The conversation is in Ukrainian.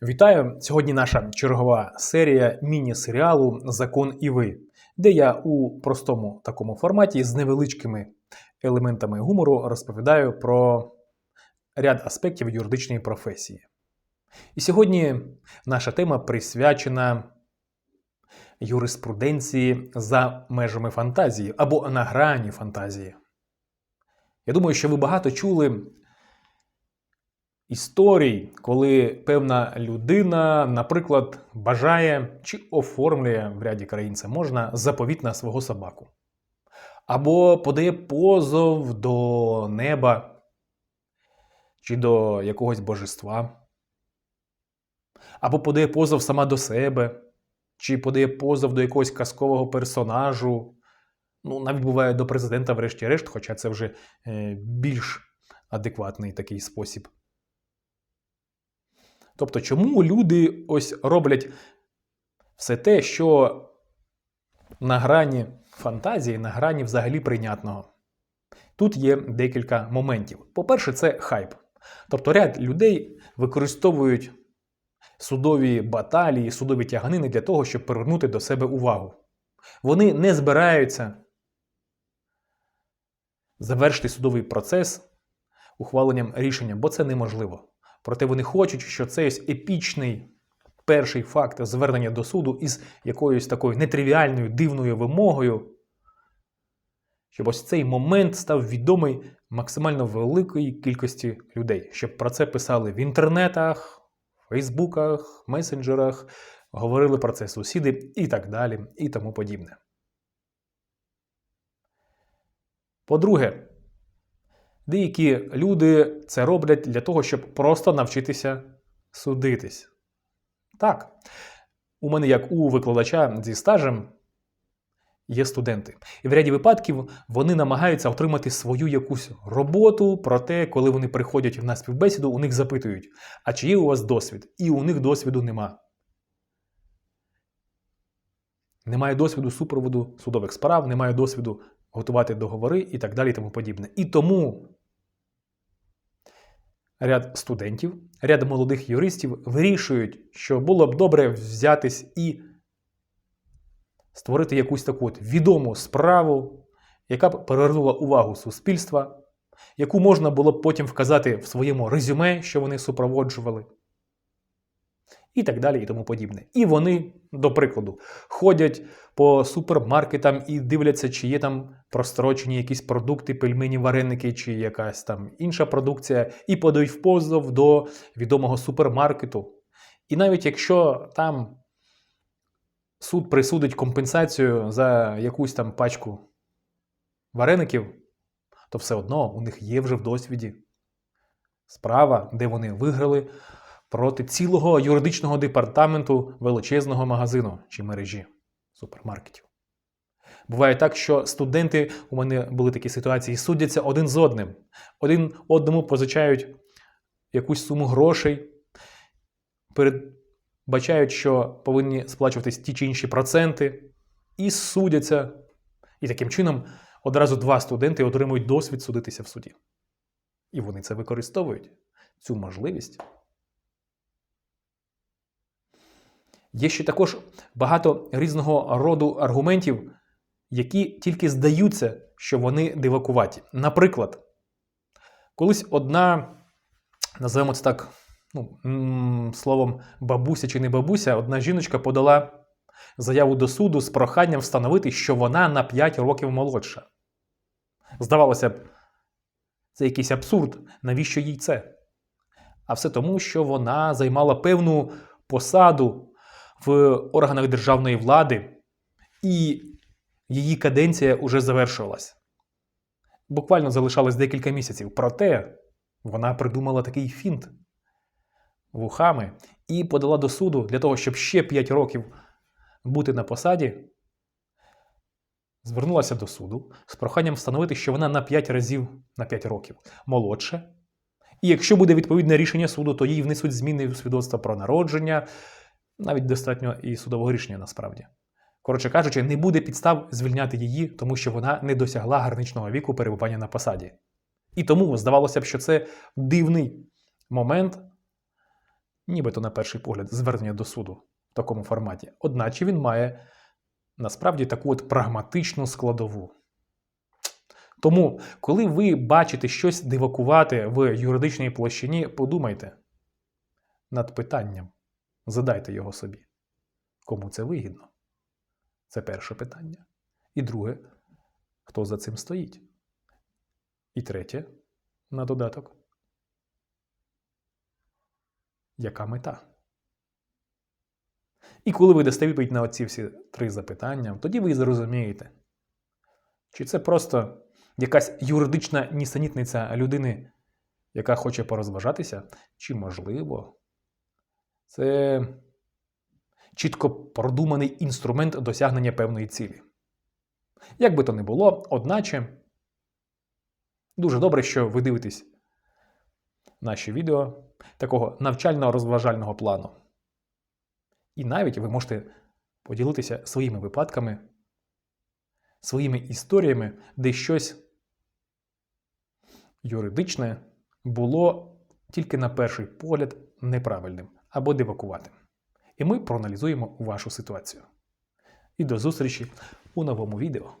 Вітаю! Сьогодні наша чергова серія міні-серіалу Закон і ви, де я у простому такому форматі з невеличкими елементами гумору розповідаю про ряд аспектів юридичної професії. І сьогодні наша тема присвячена юриспруденції за межами фантазії або на грані фантазії. Я думаю, що ви багато чули історій, коли певна людина, наприклад, бажає чи оформлює в ряді країн це можна заповіт на свого собаку. Або подає позов до неба чи до якогось божества. Або подає позов сама до себе, чи подає позов до якогось казкового персонажу. Ну, навіть буває до президента, врешті-решт, хоча це вже е, більш адекватний такий спосіб. Тобто, чому люди ось роблять все те, що на грані фантазії, на грані взагалі прийнятного? Тут є декілька моментів. По-перше, це хайп. Тобто ряд людей використовують судові баталії, судові тяганини для того, щоб привернути до себе увагу. Вони не збираються завершити судовий процес ухваленням рішення, бо це неможливо. Проте вони хочуть, що цей ось епічний перший факт звернення до суду із якоюсь такою нетривіальною дивною вимогою, щоб ось цей момент став відомий максимально великої кількості людей, щоб про це писали в інтернетах, фейсбуках, месенджерах, говорили про це сусіди і так далі, і тому подібне. По-друге, деякі люди це роблять для того, щоб просто навчитися судитись. Так, у мене, як у викладача зі стажем, є студенти. І в ряді випадків вони намагаються отримати свою якусь роботу, проте, коли вони приходять на співбесіду, у них запитують, а чи є у вас досвід? І у них досвіду нема. Немає досвіду супроводу судових справ, немає досвіду готувати договори і так далі і тому подібне. І тому ряд студентів, ряд молодих юристів вирішують, що було б добре взятись і створити якусь таку от відому справу, яка б привернула увагу суспільства, яку можна було б потім вказати в своєму резюме, що вони супроводжували. І так далі, і тому подібне. І вони, до прикладу, ходять по супермаркетам і дивляться, чи є там прострочені якісь продукти, пельмені, вареники, чи якась там інша продукція, і подають в позов до відомого супермаркету. І навіть якщо там суд присудить компенсацію за якусь там пачку вареників, то все одно у них є вже в досвіді справа, де вони виграли проти цілого юридичного департаменту величезного магазину чи мережі супермаркетів. Буває так, що студенти, у мене були такі ситуації, судяться один з одним. Один одному позичають якусь суму грошей, передбачають, що повинні сплачуватись ті чи інші проценти, і судяться. І таким чином одразу два студенти отримують досвід судитися в суді. І вони це використовують, цю можливість. Є ще також багато різного роду аргументів, які тільки здаються, що вони дивакуваті. Наприклад, колись одна, називаємо це так, ну, словом, бабуся чи не бабуся, одна жіночка подала заяву до суду з проханням встановити, що вона на 5 років молодша. Здавалося б, це якийсь абсурд, навіщо їй це? А все тому, що вона займала певну посаду в органах державної влади, і її каденція уже завершувалась. Буквально залишалось декілька місяців. Проте вона придумала такий фінт вухами і подала до суду для того, щоб ще 5 років бути на посаді. Звернулася до суду з проханням встановити, що вона на 5 разів на 5 років молодша. І якщо буде відповідне рішення суду, то їй внесуть зміни у свідоцтво про народження, навіть достатньо і судового рішення насправді. Коротше кажучи, не буде підстав звільняти її, тому що вона не досягла граничного віку перебування на посаді. І тому здавалося б, що це дивний момент, нібито на перший погляд, звернення до суду в такому форматі. Одначе він має насправді таку от прагматичну складову. Тому, коли ви бачите щось дивакувати в юридичній площині, подумайте над питанням, задайте його собі. Кому це вигідно? Це перше питання. І друге, хто за цим стоїть? І третє, на додаток. Яка мета? І коли ви дасте відповідь на оці всі три запитання, тоді ви зрозумієте, чи це просто якась юридична нісенітниця людини, яка хоче порозважатися, чи можливо, це чітко продуманий інструмент досягнення певної цілі. Як би то не було, одначе, дуже добре, що ви дивитесь наші відео такого навчально-розважального плану. І навіть ви можете поділитися своїми випадками, своїми історіями, де щось юридичне було тільки на перший погляд неправильним або девакувати. І ми проаналізуємо вашу ситуацію. І до зустрічі у новому відео.